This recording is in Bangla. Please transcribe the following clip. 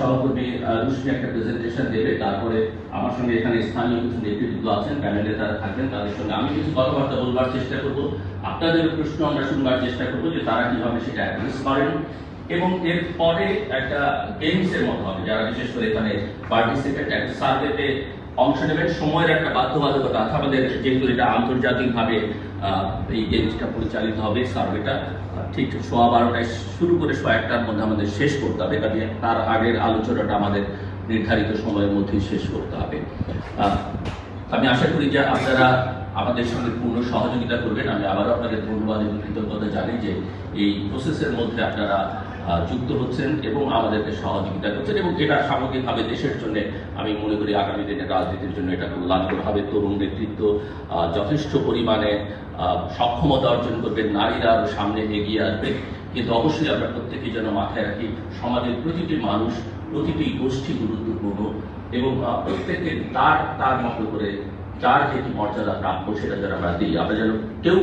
সহকর্মী রুশমি একটা প্রেজেন্টেশন দেবে, তারপরে আমার সঙ্গে এখানে স্থানীয় কিছু নেতৃত্ব আছেন প্যানেলে তারা থাকবেন, তাদের সঙ্গে আমি কিছু কথাবার্তা বলবার চেষ্টা করব। আপনাদের প্রশ্ন আমরা শুনবার চেষ্টা করব যে তারা কীভাবে সেটা অ্যাড্রেস করেন। এবং এর পরে একটা গেমস এর মতো হবে, যারা বিশেষ করে এখানে পার্টিসিপেট একটা সার্ভেতে অংশ নেবেন। সময়ের একটা বাধ্যবাধকতা আছে। আমাদের যেহেতু এটা আন্তর্জাতিকভাবে এই জিনিসটা পরিচালিত হবে সার্ভেটা ঠিক সোয়া বারোটায় শুরু করে সোয়া একটার মধ্যে আমাদের শেষ করতে হবে। কারণ তার আগের আলোচনাটা আমাদের নির্ধারিত সময়ের মধ্যেই শেষ করতে হবে। আমি আশা করি যে আপনারা আমাদের সঙ্গে পূর্ণ সহযোগিতা করবেন। আমি আবারও আপনাদের ধন্যবাদ এবং কৃতজ্ঞতা জানি যে এই প্রসেসের মধ্যে আপনারা যুক্ত হচ্ছেন এবং আমাদেরকে সহযোগিতা করছেন এবং এটা সামগ্রিকভাবে দেশের জন্য আমি মনে করি আগামী দিনের রাজনীতির জন্য এটা কল্যাণকর হবে তরুণ নেতৃত্ব যথেষ্ট পরিমাণে সক্ষমতা অর্জন করবে নারীরা আরও সামনে এগিয়ে আসবে। কিন্তু অবশ্যই আমরা প্রত্যেকেই যেন মাথায় রাখি, সমাজের প্রতিটি মানুষ প্রতিটি গোষ্ঠী গুরুত্বপূর্ণ এবং প্রত্যেকের তার তার মতো করে যার যেটি মর্যাদা প্রাপ্য সেটা যেন আমরা দিই। আমরা যেন কেউ